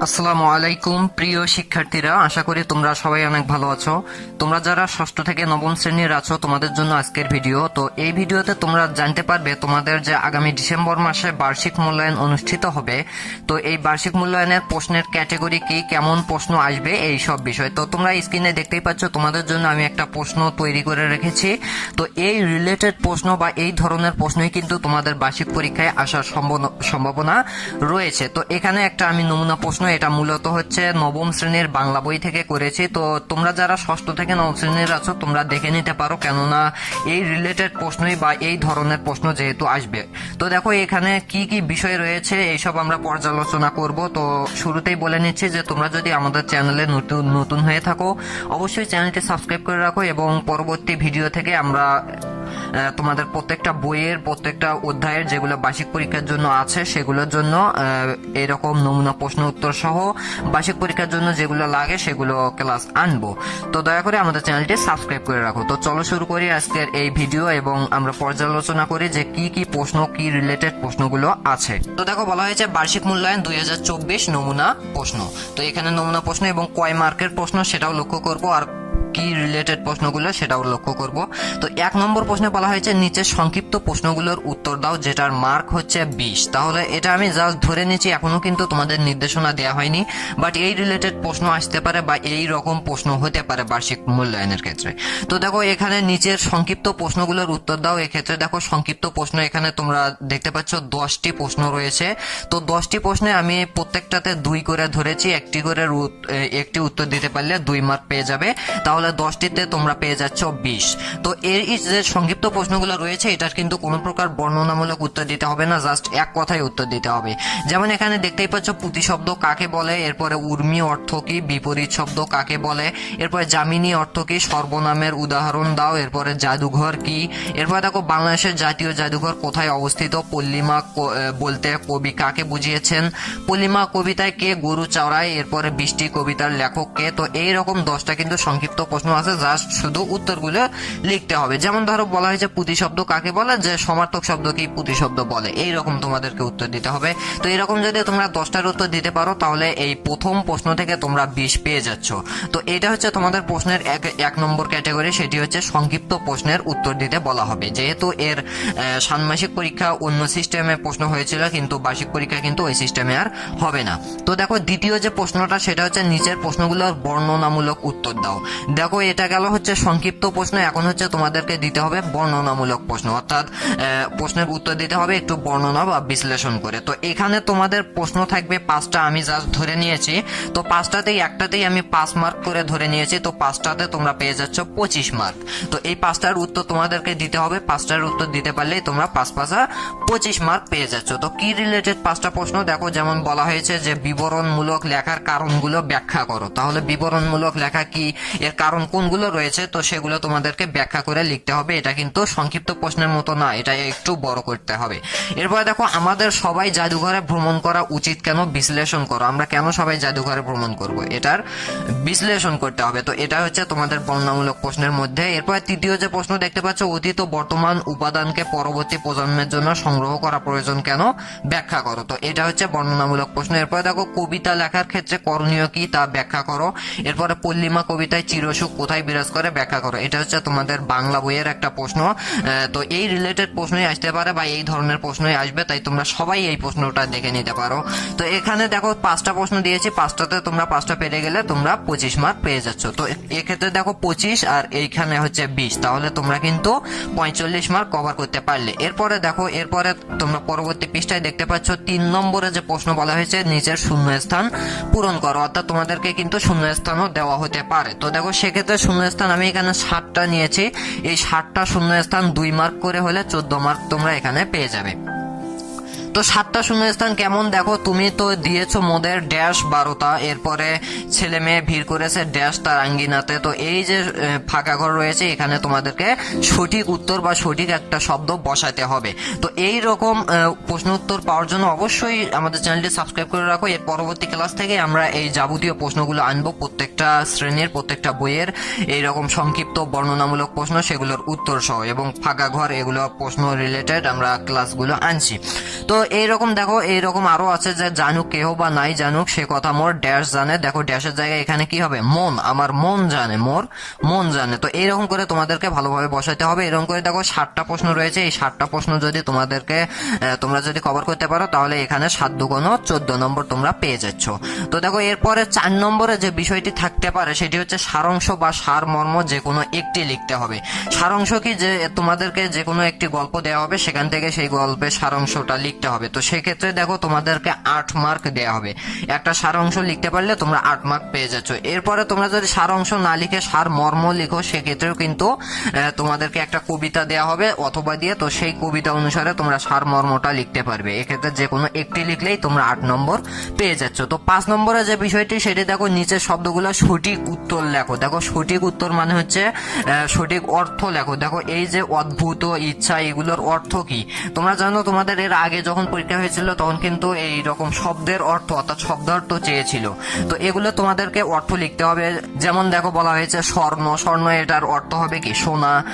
আসসালামু আলাইকুম, প্রিয় শিক্ষার্থীরা। আশা করি তোমরা সবাই অনেক ভালো আছো। তোমরা যারা ষষ্ঠ থেকে নবম শ্রেণির আছো, তোমাদের জন্য আজকের ভিডিও। তো এই ভিডিওতে তোমরা জানতে পারবে তোমাদের যে আগামী ডিসেম্বর মাসে বার্ষিক মূল্যায়ন অনুষ্ঠিত হবে। তো এই বার্ষিক মূল্যায়নের প্রশ্নের ক্যাটেগরি কি, কেমন প্রশ্ন আসবে, এই সব বিষয়। তো তোমরা স্ক্রিনে দেখতেই পাচ্ছ, তোমাদের জন্য আমি একটা প্রশ্ন তৈরি করে রেখেছি। তো এই রিলেটেড প্রশ্ন বা এই ধরনের প্রশ্নই কিন্তু তোমাদের বার্ষিক পরীক্ষায় আসার সম্ভাবনা- রয়েছে। তো এখানে একটা আমি নমুনা প্রশ্ন এটা মূলত হচ্ছে নবম শ্রেণির বাংলা বই থেকে করেছি। তো তোমরা যারা ষষ্ঠ থেকে নবম শ্রেণির আছো, তোমরা দেখে নিতে পারো, কেননা এই রিলেটেড প্রশ্নই বা এই ধরনের প্রশ্ন যেহেতু আসবে। তো দেখো, এখানে কি কি বিষয় রয়েছে, এইসব আমরা পর্যালোচনা করব। তো শুরুতেই বলে নিচ্ছি যে, তোমরা যদি আমাদের চ্যানেলে নতুন নতুন হয়ে থাকো, অবশ্যই চ্যানেলটি সাবস্ক্রাইব করে রাখো এবং পরবর্তী ভিডিও থেকে আমরা তোমাদের প্রত্যেকটা বইয়ের, প্রত্যেকটা অধ্যায়ের যেগুলো বার্ষিক পরীক্ষার জন্য আছে, সেগুলোর জন্য এরকম নমুনা প্রশ্ন উত্তর সহ বার্ষিক পরীক্ষার জন্য যেগুলো লাগে সেগুলো ক্লাস আনব। তো দয়া করে আমাদের চ্যানেলটি সাবস্ক্রাইব করে রাখো। তো চলো শুরু করি আজকের এই ভিডিও এবং আমরা পর্যালোচনা করি যে কি কি প্রশ্ন, কি রিলেটেড প্রশ্নগুলো আছে। তো দেখো, বলা হয়েছে বার্ষিক মূল্যায়ন দুই হাজার চব্বিশ নমুনা প্রশ্ন। তো এখানে নমুনা প্রশ্ন এবং কয় মার্কের প্রশ্ন সেটাও লক্ষ্য করব। আর কি রিলেটেড প্রশ্নগুলো সেটাও লক্ষ্য করব। তো এক নম্বর প্রশ্নে বলা হয়েছে, নিচে সংক্ষিপ্ত প্রশ্নগুলোর উত্তর দাও, যেটার মার্ক হচ্ছে বিশ। তাহলে এটা আমি জাস্ট ধরে নিয়েছি, এখনও কিন্তু তোমাদের নির্দেশনা দেওয়া হয়নি বাট এই রিলেটেড প্রশ্ন আসতে পারে বা এই রকম প্রশ্ন হতে পারে বার্ষিক মূল্যায়নের ক্ষেত্রে। তো দেখো, এখানে নিচের সংক্ষিপ্ত প্রশ্নগুলোর উত্তর দাও, এক্ষেত্রে দেখো, সংক্ষিপ্ত প্রশ্ন এখানে তোমরা দেখতে পাচ্ছ, দশটি প্রশ্ন রয়েছে। তো দশটি প্রশ্নে আমি প্রত্যেকটাতে দুই করে ধরেছি, একটি করে একটি উত্তর দিতে পারলে দুই মার্ক পেয়ে যাবে। তাহলে দশটিতে তোমরা পেয়ে যাচ্ছ বিশ। তো এর যে সংক্ষিপ্ত প্রশ্নগুলো রয়েছে, এটার কিন্তু কোনো প্রকার বর্ণনামূলক উত্তর দিতে হবে না, জাস্ট এক কথায় উত্তর দিতে হবে। যেমন এখানে দেখতেই পাচ্ছ, পুঁতি শব্দ কাকে বলে, এরপরে উর্মি অর্থ কি, বিপরীত শব্দ কাকে বলে, এরপরে জামিনী অর্থ কি, সর্বনামের উদাহরণ দাও, এরপরে জাদুঘর কি, এরপরে দেখো বাংলাদেশের জাতীয় জাদুঘর কোথায় অবস্থিত, পল্লিমা বলতে কবি কাকে বুঝিয়েছেন, পল্লিমা কবিতায় কে গরু চড়ায়, এরপরে বৃষ্টি কবিতার লেখক কে, তো এইরকম দশটা কিন্তু সংক্ষিপ্ত প্রশ্ন আছে জাস্ট শুধু উত্তরগুলো লিখতে হবে। যেমন ধরো, বলা হয়েছে পুঁতি শব্দ কাকে বলে? যে সমার্থক শব্দ কি পুঁতি শব্দ বলে। এই রকম তোমাদেরকে উত্তর দিতে হবে। তো এরকম যদি তোমরা দশটার উত্তর দিতে পারো, তাহলে এই প্রথম প্রশ্ন থেকে তোমরা বিশ পেয়ে যাচ্ছ। তো এটা হচ্ছে তোমাদের প্রশ্নের এক এক নম্বর ক্যাটাগরি। সেটি হচ্ছে সংক্ষিপ্ত প্রশ্নের উত্তর দিতে বলা হবে। যেহেতু এর ষান্মাসিক পরীক্ষা অন্য সিস্টেমে প্রশ্ন হয়েছিল, কিন্তু বার্ষিক পরীক্ষা কিন্তু ওই সিস্টেমে আর হবে না। তো দেখো, দ্বিতীয় যে প্রশ্নটা, সেটা হচ্ছে নিচের প্রশ্নগুলোর বর্ণনামূলক উত্তর দাও। দেখো, এটা গেল হচ্ছে সংক্ষিপ্ত প্রশ্ন। এখন হচ্ছে তোমাদেরকে দিতে হবে বর্ণনামূলক প্রশ্ন। অর্থাৎ প্রশ্নের উত্তর দিতে হবে একটু বর্ণনা বা বিশ্লেষণ করে। তো এখানে তোমাদের প্রশ্ন থাকবে পাঁচটা, আমি জাস্ট ধরে নিয়েছি। তো পাঁচটাতেই, একটাতেই আমি পাঁচ মার্ক করে ধরে নিয়েছি। তো পাঁচটাতে তোমরা পেয়ে যাচ্ছ পঁচিশ মার্ক তো এই পাঁচটার উত্তর তোমাদেরকে দিতে হবে। পাঁচটার উত্তর দিতে পারলেই তোমরা পাঁচ পাঁচা পঁচিশ মার্ক পেয়ে যাচ্ছ। তো কি রিলেটেড পাঁচটা প্রশ্ন? দেখো, যেমন বলা হয়েছে যে বিবরণমূলক লেখার কারণগুলো ব্যাখ্যা করো। তাহলে বিবরণমূলক লেখা কি? এর কারণ কোনগুলো রয়েছে, তো সেগুলো তোমাদেরকে ব্যাখ্যা করে লিখতে হবে। এটা কিন্তু সংক্ষিপ্ত প্রশ্নের মতো না, এটা একটু বড় করতে হবে। এরপরে দেখো, আমাদের সবাই জাদুঘরে ভ্রমণ করা উচিত কেন? বিশ্লেষণ করো। আমরা কেন সবাই জাদুঘরে ভ্রমণ করব? এটার বিশ্লেষণ করতে হবে। তো এটা হচ্ছে তোমাদের বর্ণনামূলক প্রশ্নের মধ্যে। এরপর তৃতীয় যে প্রশ্ন দেখতে পাচ্ছ, অতীত বর্তমান উপাদানকে পরবর্তী প্রজন্মের জন্য সংগ্রহ করা প্রয়োজন কেন? ব্যাখ্যা করো। তো এটা হচ্ছে বর্ণনামূলক প্রশ্ন। এরপরে দেখো, কবিতা লেখার ক্ষেত্রে করণীয় কি তা ব্যাখ্যা করো। এরপরে পল্লিমা কবিতায় চিরসুখ কোথায় বিরাজ করে ব্যাখ্যা করো। এটা হচ্ছে তোমাদের বাংলা বইয়ের একটা প্রশ্ন। তো এই রিলেটেড প্রশ্নই আসতে পারে বা এই ধরনের প্রশ্নই আসবে, তাই তোমরা সবাই এই প্রশ্নটা দেখে নিতে পারো। তো এখানে দেখো পাঁচটা প্রশ্ন দিয়েছি, পাঁচটাতে তোমরা পাঁচটা পেরে গেলে তোমরা পঁচিশ মার্ক পেয়ে যাচ্ছ। তো এক্ষেত্রে দেখো পঁচিশ আর এইখানে হচ্ছে বিশ, তাহলে তোমরা কিন্তু পঁয়তাল্লিশ মার্ক কভার করতে পারলে। এরপরে দেখো, এরপরে তোমরা পরবর্তী পৃষ্ঠায় দেখতে পাচ্ছ তিন নম্বরে যে প্রশ্ন বলা হয়েছে, নিচের শূন্য স্থান পূরণ করো, অর্থাৎ তোমাদেরকে কিন্তু শূন্য স্থানও দেওয়া হতে পারে। তো দেখো সেক্ষেত্রে শূন্যস্থান আমি এখানে ষাটটা নিয়েছি। এই সাতটা শূন্যস্থান দুই মার্ক করে হলে চোদ্দ মার্ক তোমরা এখানে পেয়ে যাবে। তো সাতটা শূন্যস্থান কেমন? দেখো, তুমি তো দিয়েছ মোদের ড্যাশ বারোটা। এরপরে ছেলে মেয়ে ভিড় করেছে ড্যাশ তার আঙ্গিনাতে তো এই যে ফাঁকা ঘর রয়েছে, এখানে তোমাদেরকে সঠিক উত্তর বা সঠিক একটা শব্দ বসাতে হবে। তো এই রকম প্রশ্ন উত্তর পাওয়ার জন্য অবশ্যই আমাদের চ্যানেলটি সাবস্ক্রাইব করে রাখো। এর পরবর্তী ক্লাস থেকে আমরা এই যাবতীয় প্রশ্নগুলো আনব। প্রত্যেকটা শ্রেণির, প্রত্যেকটা বইয়ের এই রকম সংক্ষিপ্ত বর্ণনামূলক প্রশ্ন, সেগুলোর উত্তর সহ এবং ফাঁকা ঘর, এগুলো প্রশ্ন রিলেটেড আমরা ক্লাসগুলো আনছি। তো এইরকম দেখো, এইরকম আরও আছে যে জানুক, কেহ বা নাই জানুক, সে কথা মোর ড্যাশ জানে। দেখো, ড্যাশের জায়গায় এখানে কি হবে? মন, আমার মন জানে, মোর মন জানে। তো এইরকম করে তোমাদেরকে ভালোভাবে বসাতে হবে। এরকম করে দেখো ষাটটা প্রশ্ন রয়েছে। এই ষাটটা প্রশ্ন যদি তোমাদেরকে তোমরা যদি কভার করতে পারো, তাহলে এখানে সাত দুগুণ চোদ্দ নম্বর তোমরা পেয়ে যাচ্ছ। তো দেখো, এরপরে চার নম্বরে যে বিষয়টি থাকতে পারে, সেটি হচ্ছে সারাংশ বা সার মর্ম যে কোনো একটি লিখতে হবে। সারাংশ কি যে তোমাদেরকে যে কোনো একটি গল্প দেওয়া হবে, সেখান থেকে সেই গল্পের সারাংশটা লিখতে হবে। তো সেক্ষেত্রে দেখো তোমাদেরকে আট মার্ক দেওয়া হবে। একটা সার অংশ লিখতে পারলে তোমরা আট মার্ক পেয়ে যাচ্ছ। এরপরে তোমরা যদি সার অংশ না লিখে সার মর্ম লিখো, সেক্ষেত্রেও কিন্তু তোমাদেরকে একটা কবিতা দেওয়া হবে অথবা দিয়ে, তো সেই কবিতা অনুসারে তোমরা সার মর্মটা লিখতে পারবে। এক্ষেত্রে যে কোনো একটি লিখলেই তোমরা আট নম্বর পেয়ে যাচ্ছ। তো পাঁচ নম্বরে যে বিষয়টি, সেটি দেখো নিচের শব্দগুলো সঠিক উত্তর লেখো। দেখো সঠিক উত্তর মানে হচ্ছে সঠিক অর্থ লেখো। দেখো এই যে অদ্ভুত, ইচ্ছা, এগুলোর অর্থ কি? তোমরা জানো তোমাদের এর আগে যখন পরীক্ষা হয়েছিল, তখন কিন্তু এই রকম শব্দের অর্থ, অর্থাৎ শব্দার্থ চেয়েছিল। তো এগুলো তোমাদেরকে অর্থ লিখতে হবে। যেমন দেখো, বলা হয়েছে স্বর্ণ। স্বর্ণ, এটার অর্থ হবে কি? সোনা।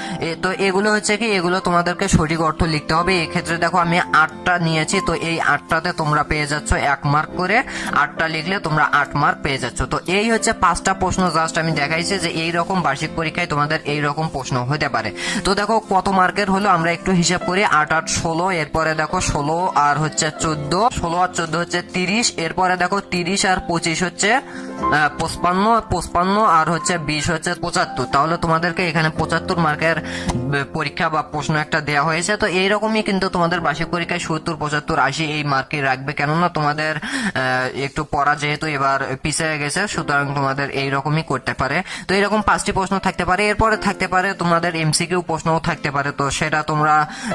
তো এগুলো হচ্ছে কি? এগুলো তোমাদেরকে সঠিক অর্থ লিখতে হবে। এক্ষেত্রে দেখো, আমি আটটা নিয়েছি। তো এই আটটাতে তোমরা পেয়ে যাচ্ছ এক মার্ক করে। আটটা লিখলে তোমরা আট মার্ক পেয়ে যাচ্ছ। তো এই হচ্ছে পাঁচটা প্রশ্ন। জাস্ট আমি দেখাইছি যে এই রকম বার্ষিক পরীক্ষায় তোমাদের এই রকম প্রশ্ন হতে পারে। তো দেখো, কত মার্কের হলো? আমরা একটু হিসাব করি। আট আট, ষোলো। এরপরে দেখো, ষোলো আর হচ্ছে চোদ্দ ষোলো আর চোদ্দ হচ্ছে তিরিশ এরপরে দেখো তিরিশ আর পঁচিশ হচ্ছে পঁচপান্ন পঁচপান্ন আর হচ্ছে বিশ হচ্ছে পঁচাত্তর। তাহলে তোমাদেরকে এখানে পঁচাত্তর মার্কের পরীক্ষা বা প্রশ্ন একটা দেওয়া হয়েছে। তো এইরকমই কিন্তু তোমাদের বার্ষিক পরীক্ষায় সত্তর, পঁচাত্তর, আশি এই মার্কে রাখবে। কেননা তোমাদের একটু পড়া যেহেতু এবার পিছিয়ে গেছে, সুতরাং তোমাদের এই রকমই করতে পারে। তো এরকম পাঁচটি প্রশ্ন থাকতে পারে। এরপরে থাকতে পারে তোমাদের এমসিকিউ প্রশ্নও থাকতে পারে। তো সেটা তোমরা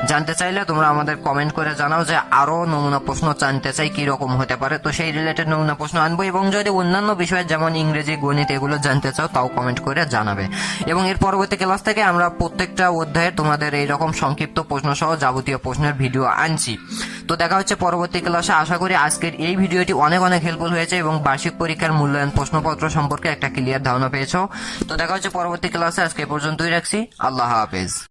জানতে চাইলে তোমরা আমাদের কমেন্ট করে জানাও যে আরও নমুনা প্রশ্ন জানতে চাই কি রকম হতে পারে। তো সেই রিলেটেড নমুনা প্রশ্ন আনব এবং যদি অন্যান্য বিষয়ে যেমন ইংরেজি, গণিত এগুলো জানতে চাও, তাও কমেন্ট করে জানাবে। এবং এর পরবর্তী ক্লাস থেকে আমরা প্রত্যেকটা অধ্যায়ে তোমাদের এইরকম সংক্ষিপ্ত প্রশ্ন সহ যাবতীয় প্রশ্নের ভিডিও আনছি। তো দেখা হচ্ছে পরবর্তী ক্লাসে আশা করি আজকের এই ভিডিওটি অনেক অনেক হেল্পফুল হয়েছে এবং বার্ষিক পরীক্ষার মূল্যায়ন প্রশ্নপত্র সম্পর্কে একটা ক্লিয়ার ধারণা পেয়েছ। তো দেখা হচ্ছে পরবর্তী ক্লাসে আজকে পর্যন্তই রাখছি। আল্লাহ হাফেজ।